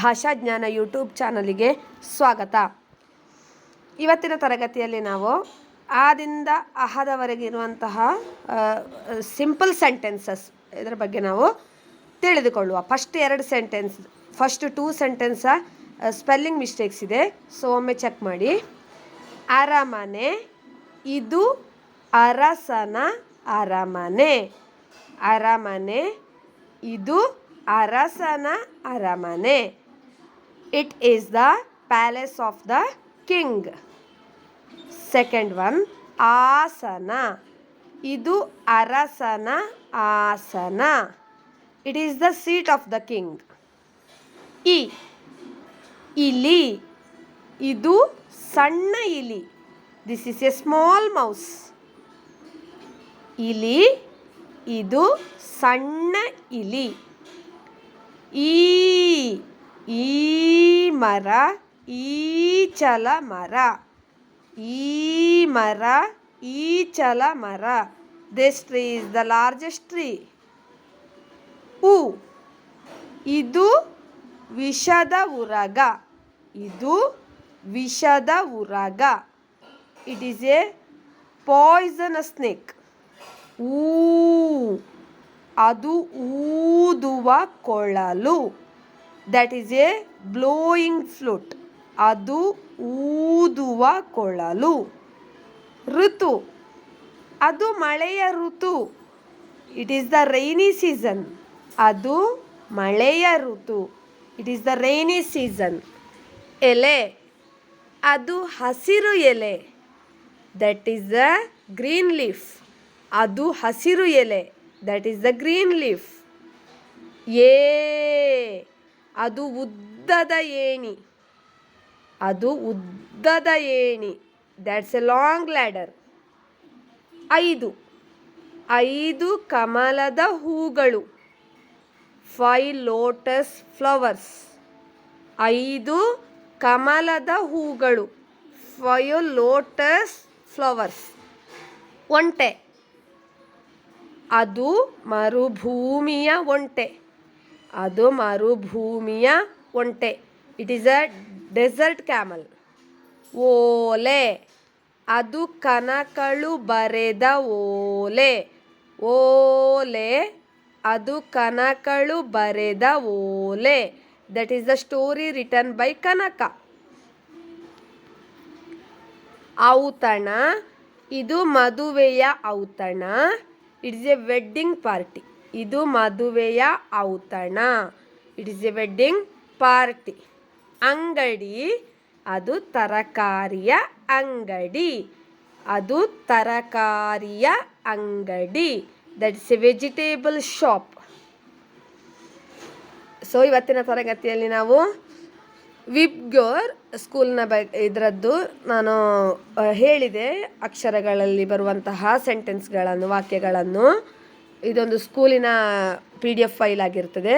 ಭಾಷಾಜ್ಞಾನ YouTube ಚಾನಲಿಗೆ ಸ್ವಾಗತ. ಇವತ್ತಿನ ತರಗತಿಯಲ್ಲಿ ನಾವು ಆದಿಂದ ಅಹದವರೆಗೆ ಇರುವಂತಹ ಸಿಂಪಲ್ ಸೆಂಟೆನ್ಸಸ್ ಇದರ ಬಗ್ಗೆ ನಾವು ತಿಳಿದುಕೊಳ್ಳುವ. ಫಸ್ಟ್ ಎರಡು sentence first two sentence spelling mistakes ಇದೆ. ಸೊ ಒಮ್ಮೆ ಚೆಕ್ ಮಾಡಿ. ಅರಮನೆ, ಇದು ಅರಸನ ಅರಮನೆ. ಅರಮನೆ, ಇದು ಅರಸನ ಅರಮನೆ. It is the palace of the king second one ಆಸನ. ಇದು ಅರಸನ ಆಸನ. It is the seat of the king E ಇಲಿ. ಇದು ಸಣ್ಣ ಇಲಿ. This is a small mouse ಇಲಿ, ಇದು ಸಣ್ಣ ಇಲಿ. ಈ ಈ ಮರ ಈಚಲ ಮರ, ಈ ಮರ ಈಚಲ ಮರ. This tree is the largest tree ಉ ಇದು ವಿಷದ ಉರಗ. ಇದು ವಿಷದ ಉರಗ. It is a poison snake ಊ ಅದು ಊದುವ ಕೊಳಲು. That is a blowing flute ಅದು ಊದುವ ಕೊಳಲು. ಋತು. ಅದು ಮಳೆಯ ಋತು. It is the rainy season ಅದು ಮಳೆಯ ಋತು. It is the rainy season ಎಲೆ. ಅದು ಹಸಿರು ಎಲೆ. That is the green leaf ಅದು ಹಸಿರು ಎಲೆ. That is the green leaf ಏ, ಅದು ಉದ್ದದ ಏಣಿ. ಅದು ಉದ್ದದ ಏಣಿ. ದ್ಯಾಟ್ಸ್ ಎ ಲಾಂಗ್ ಲ್ಯಾಡರ್ ಐದು. ಐದು ಕಮಲದ ಹೂಗಳು. ಫೈ ಲೋಟಸ್ ಫ್ಲವರ್ಸ್ ಐದು ಕಮಲದ ಹೂಗಳು. ಫೈವ್ ಲೋಟಸ್ ಫ್ಲವರ್ಸ್ ಒಂಟೆ. ಅದು ಮರುಭೂಮಿಯ ಒಂಟೆ. ಅದು ಮರುಭೂಮಿಯ ಒಂಟೆ. It is a desert camel ಓಲೆ. ಅದು ಕನಕಳು ಬರೆದ ಓಲೆ. ಓಲೆ. ಅದು ಕನಕಳು ಬರೆದ ಓಲೆ. That is the story return by Kanaka ಔತಣ. ಇದು ಮದುವೆಯ ಔತಣ. It is a wedding party ಇದು ಮದುವೆಯ ಔತಣ. ಇಟ್ಸ್ ಎ ವೆಡ್ಡಿಂಗ್ ಪಾರ್ಟಿ ಅಂಗಡಿ, ಅದು ತರಕಾರಿಯ ಅಂಗಡಿ. ಅದು ತರಕಾರಿಯ ಅಂಗಡಿ. That's a vegetable shop so ಇವತ್ತಿನ ತರಗತಿಯಲ್ಲಿ ನಾವು ವಿಬ್ಗೋರ್ ಸ್ಕೂಲ್ನ ಬ, ಇದರದ್ದು ನಾನು ಹೇಳಿದೆ ಅಕ್ಷರಗಳಲ್ಲಿ ಬರುವಂತಹ ಸೆಂಟೆನ್ಸ್ಗಳನ್ನು, ವಾಕ್ಯಗಳನ್ನು. ಇದೊಂದು ಸ್ಕೂಲಿನ ಪಿ ಡಿ ಎಫ್ ಫೈಲ್ ಆಗಿರ್ತದೆ.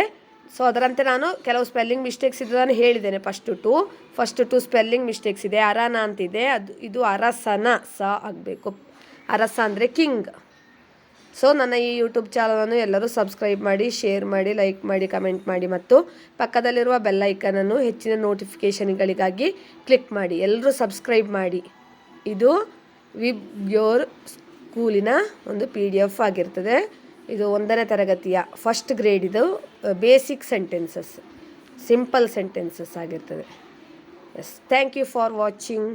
ಸೊ ಅದರಂತೆ ನಾನು ಕೆಲವು ಸ್ಪೆಲ್ಲಿಂಗ್ ಮಿಸ್ಟೇಕ್ಸ್ ಇದ್ದದನ್ನು ಹೇಳಿದ್ದೇನೆ first two. First two spelling mistakes ಇದೆ. ಅರನ ಅಂತಿದೆ. ಅದು, ಇದು ಅರಸನ ಸ ಆಗಬೇಕು. ಅರಸ ಅಂದರೆ ಕಿಂಗ್. ಸೊ ನನ್ನ ಈ ಯೂಟ್ಯೂಬ್ ಚಾನಲನ್ನು ಎಲ್ಲರೂ ಸಬ್ಸ್ಕ್ರೈಬ್ ಮಾಡಿ ಶೇರ್ ಮಾಡಿ ಲೈಕ್ ಮಾಡಿ ಕಮೆಂಟ್ ಮಾಡಿ ಮತ್ತು ಪಕ್ಕದಲ್ಲಿರುವ ಬೆಲ್ ಐಕನನ್ನು ಹೆಚ್ಚಿನ ನೋಟಿಫಿಕೇಷನ್ಗಳಿಗಾಗಿ ಕ್ಲಿಕ್ ಮಾಡಿ. ಎಲ್ಲರೂ ಸಬ್ಸ್ಕ್ರೈಬ್ ಮಾಡಿ. ಇದು ವಿಬ್ ಯೋರ್ ಸ್ಕೂಲಿನ ಒಂದು ಪಿ ಡಿ ಎಫ್ ಆಗಿರ್ತದೆ. ಇದು ಒಂದನೇ ತರಗತಿಯ ಫಸ್ಟ್ ಗ್ರೇಡ್ ಇದು ಬೇಸಿಕ್ ಸೆಂಟೆನ್ಸಸ್ ಸಿಂಪಲ್ ಸೆಂಟೆನ್ಸಸ್ ಆಗಿರ್ತದೆ. Yes thank you for watching